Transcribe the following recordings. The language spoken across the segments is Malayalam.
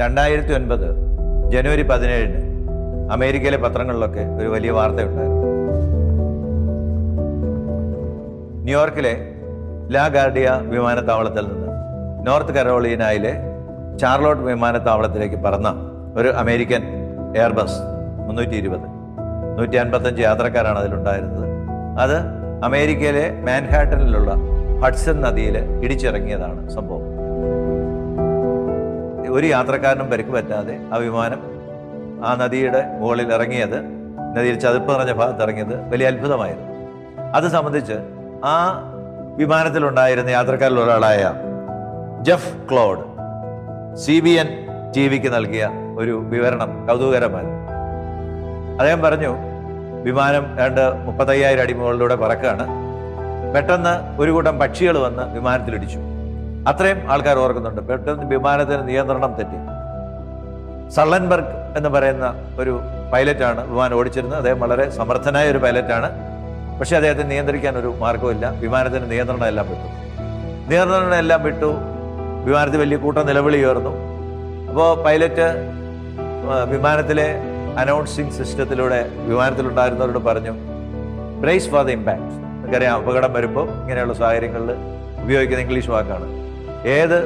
രണ്ടായിരത്തി ഒൻപത് ജനുവരി പതിനേഴിന് അമേരിക്കയിലെ പത്രങ്ങളിലൊക്കെ ഒരു വലിയ വാർത്തയുണ്ടായിരുന്നു. ന്യൂയോർക്കിലെ ലാ ഗാർഡിയ വിമാനത്താവളത്തിൽ നിന്ന് നോർത്ത് കരോളീനയിലെ ചാർലോട്ട് വിമാനത്താവളത്തിലേക്ക് പറന്ന ഒരു അമേരിക്കൻ എയർബസ് മുന്നൂറ്റി ഇരുപത് നൂറ്റി അൻപത്തഞ്ച് യാത്രക്കാരാണ് അതിലുണ്ടായിരുന്നത്. അത് അമേരിക്കയിലെ മാൻഹാട്ടനിലുള്ള ഹഡ്സൺ നദിയിൽ ഇടിച്ചിറങ്ങിയതാണ് സംഭവം. ഒരു യാത്രക്കാരനും പരിക്ക് പറ്റാതെ ആ വിമാനം ആ നദിയുടെ മുകളിൽ ഇറങ്ങിയത് നദിയിൽ ചതുപ്പ് നിറഞ്ഞ ഭാഗത്ത് ഇറങ്ങിയത് വലിയ അത്ഭുതമായിരുന്നു. അത് സംബന്ധിച്ച് ആ വിമാനത്തിലുണ്ടായിരുന്ന യാത്രക്കാരിൽ ഒരാളായ Jeff Claude C B N T വിക്ക് നൽകിയ ഒരു വിവരണം കൗതുകകരമായിരുന്നു. അദ്ദേഹം പറഞ്ഞു വിമാനം രണ്ട് മുപ്പത്തയ്യായിരം അടി മുകളിലൂടെ പറക്കുകയാണ്. പെട്ടെന്ന് ഒരു കൂട്ടം പക്ഷികൾ വന്ന് വിമാനത്തിലിടിച്ചു അത്രയും ആൾക്കാർ ഓർക്കുന്നുണ്ട്. പെട്ടെന്ന് വിമാനത്തിന് നിയന്ത്രണം തെറ്റി. സള്ളൻബർഗ് എന്ന് പറയുന്ന ഒരു പൈലറ്റാണ് വിമാനം ഓടിച്ചിരുന്നത്. അദ്ദേഹം വളരെ സമർത്ഥനായ ഒരു പൈലറ്റാണ്. പക്ഷേ അദ്ദേഹത്തെ നിയന്ത്രിക്കാൻ ഒരു മാർഗമില്ല വിമാനത്തിന് നിയന്ത്രണം എല്ലാം വിട്ടു. നിയന്ത്രണം എല്ലാം വിട്ടു. വിമാനത്തിൽ വലിയ കൂട്ടം നിലവിളി ഉയർന്നു അപ്പോൾ പൈലറ്റ് വിമാനത്തിലെ അനൗൺസിങ് സിസ്റ്റത്തിലൂടെ വിമാനത്തിലുണ്ടായിരുന്നവരോട് പറഞ്ഞു ബ്രേസ് ഫോർ ദ ഇമ്പാക്ട് നമുക്കറിയാം അപകടം വരുമ്പോൾ ഇങ്ങനെയുള്ള സാഹചര്യങ്ങളിൽ ഉപയോഗിക്കുന്ന ഇംഗ്ലീഷ് വാക്കാണ്. ഏത്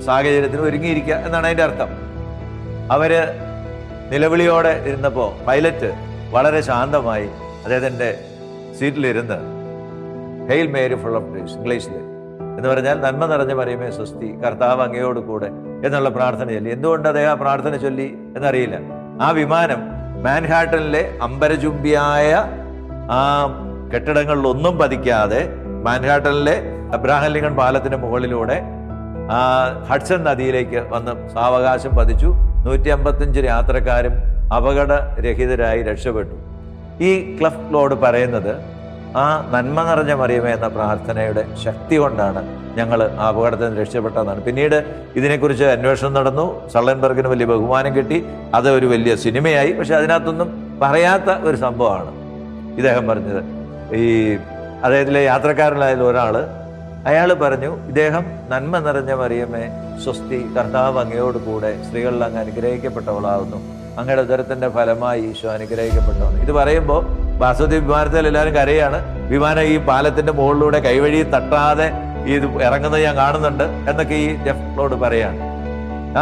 സാഹചര്യത്തിനും ഒരുങ്ങിയിരിക്കുക എന്നാണ് അതിന്റെ അർത്ഥം. അവർ നിലവിളിയോടെ ഇരുന്നപ്പോൾ പൈലറ്റ് വളരെ ശാന്തമായി അദ്ദേഹത്തിന്റെ സീറ്റിലിരുന്ന് hail Mary full of grace ഇംഗ്ലീഷിൽ എന്ന് പറഞ്ഞാൽ നന്മ നിറഞ്ഞ മറിയമേ സ്വസ്തി കർത്താവ് അങ്ങയോട് കൂടെ എന്നുള്ള പ്രാർത്ഥന ചൊല്ലി. എന്തുകൊണ്ട് അദ്ദേഹം ആ പ്രാർത്ഥന ചൊല്ലി എന്നറിയില്ല. ആ വിമാനം മാൻഹാട്ടനിലെ അമ്പരചുംബിയായ ആ കെട്ടിടങ്ങളിലൊന്നും പതിക്കാതെ മാൻഹാട്ടനിലെ അബ്രാഹം ലിങ്കൺ പാലത്തിന്റെ മുകളിലൂടെ ആ ഹഡ്സൺ നദിയിലേക്ക് വന്ന് സാവകാശം പതിച്ചു. നൂറ്റി അമ്പത്തഞ്ച് യാത്രക്കാരും അപകടരഹിതരായി രക്ഷപ്പെട്ടു. ഈ ക്ലഫ് ലോഡ് പറയുന്നത് ആ നന്മ നിറഞ്ഞ മറിയമേ എന്ന പ്രാർത്ഥനയുടെ ശക്തി കൊണ്ടാണ് ഞങ്ങൾ ആ അപകടത്തിൽ നിന്ന് രക്ഷപ്പെട്ടതെന്നാണ്. പിന്നീട് ഇതിനെക്കുറിച്ച് അന്വേഷണം നടന്നു. സള്ളൻബർഗിന് വലിയ ബഹുമാനം കിട്ടി. അത് ഒരു വലിയ സിനിമയായി. പക്ഷെ അതിനകത്തൊന്നും പറയാത്ത ഒരു സംഭവമാണ് ഇദ്ദേഹം പറഞ്ഞത്. ഈ അദ്ദേഹത്തിലെ യാത്രക്കാരനായ ഒരാൾ അയാൾ പറഞ്ഞു ഇദ്ദേഹം നന്മ നിറഞ്ഞ മറിയമ്മേ സ്വസ്തി കർത്താവ് അങ്ങയോട് കൂടെ സ്ത്രീകളിൽ അങ്ങ് അനുഗ്രഹിക്കപ്പെട്ടവളാകുന്നു അങ്ങയുടെ ഉദരത്തിന്റെ ഫലമായി ഈശോ അനുഗ്രഹിക്കപ്പെട്ടവണ് ഇത് പറയുമ്പോൾ വാസുദേവ് വിമാനത്തിൽ എല്ലാവരും കരയാണ്. വിമാനം ഈ പാലത്തിന്റെ മുകളിലൂടെ കൈവഴി തട്ടാതെ ഇത് ഇറങ്ങുന്നത് ഞാൻ കാണുന്നുണ്ട് എന്നൊക്കെ ഈ ജെഫ്ലോട് പറയാണ്.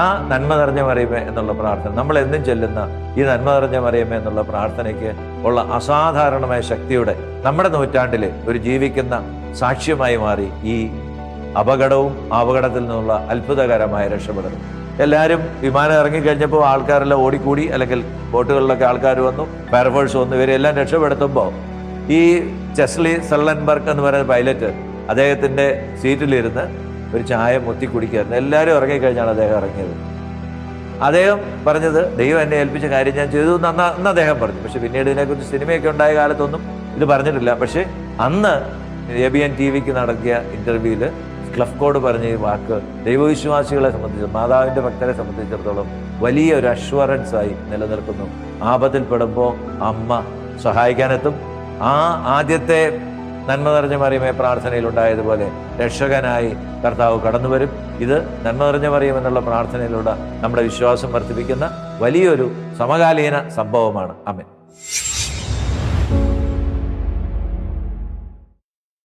ആ നന്മ നിറഞ്ഞ മറിയമേ എന്നുള്ള പ്രാർത്ഥന. നമ്മൾ എന്നും ചെല്ലുന്ന ഈ നന്മ നിറഞ്ഞ മറിയമേ എന്നുള്ള പ്രാർത്ഥനയ്ക്ക് ഉള്ള അസാധാരണമായ ശക്തിയുടെ നമ്മുടെ നൂറ്റാണ്ടിലെ ഒരു ജീവിക്കുന്ന സാക്ഷ്യമായി മാറി ഈ അപകടവും അപകടത്തിൽ നിന്നുള്ള അത്ഭുതകരമായ രക്ഷപ്പെടൽ എല്ലാവരും വിമാനം ഇറങ്ങിക്കഴിഞ്ഞപ്പോൾ ആൾക്കാരെല്ലാം ഓടിക്കൂടി അല്ലെങ്കിൽ ബോട്ടുകളിലൊക്കെ ആൾക്കാർ വന്നു ഫയർഫോഴ്സ് വന്നു ഇവരെല്ലാം രക്ഷപ്പെടുത്തുമ്പോൾ ഈ ചെസ്ലി സള്ളൻബർഗ് എന്ന് പറയുന്ന പൈലറ്റ് അദ്ദേഹത്തിന്റെ സീറ്റിലിരുന്ന് ഒരു ചായ മുത്തി കുടിക്കുകയായിരുന്നു എല്ലാവരും ഇറങ്ങിക്കഴിഞ്ഞാണ് അദ്ദേഹം ഇറങ്ങിയത്. അദ്ദേഹം പറഞ്ഞത് ദൈവം എന്നെ ഏൽപ്പിച്ച കാര്യം ഞാൻ ചെയ്തു എന്ന് അന്ന് അദ്ദേഹം പറഞ്ഞു. പക്ഷെ പിന്നീട് ഇതിനെക്കുറിച്ച് സിനിമയൊക്കെ ഉണ്ടായ കാലത്തൊന്നും ഇത് പറഞ്ഞിട്ടില്ല. പക്ഷേ അന്ന് എ ബി എൻ ടി വിക്ക് നടത്തിയ ഇന്റർവ്യൂവിൽ ക്ലഫ് കോഡ് പറഞ്ഞ ഈ വാക്ക് ദൈവവിശ്വാസികളെ സംബന്ധിച്ച് മാതാവിന്റെ ഭക്തരെ സംബന്ധിച്ചിടത്തോളം വലിയ ഒരു അഷ്വറൻസായി നിലനിൽക്കുന്നു. ആപത്തിൽപ്പെടുമ്പോൾ അമ്മ സഹായിക്കാനെത്തും. ആ ആദ്യത്തെ നന്മ നിറഞ്ഞ മറിയമേ പ്രാർത്ഥനയിലുണ്ടായതുപോലെ രക്ഷകനായി കർത്താവ് കടന്നു വരും ഇത് നന്മ നിറഞ്ഞ മറിയം എന്നുള്ള പ്രാർത്ഥനയിലൂടെ നമ്മുടെ വിശ്വാസം വർദ്ധിപ്പിക്കുന്ന വലിയൊരു സമകാലീന സംഭവമാണ്. അമ്മ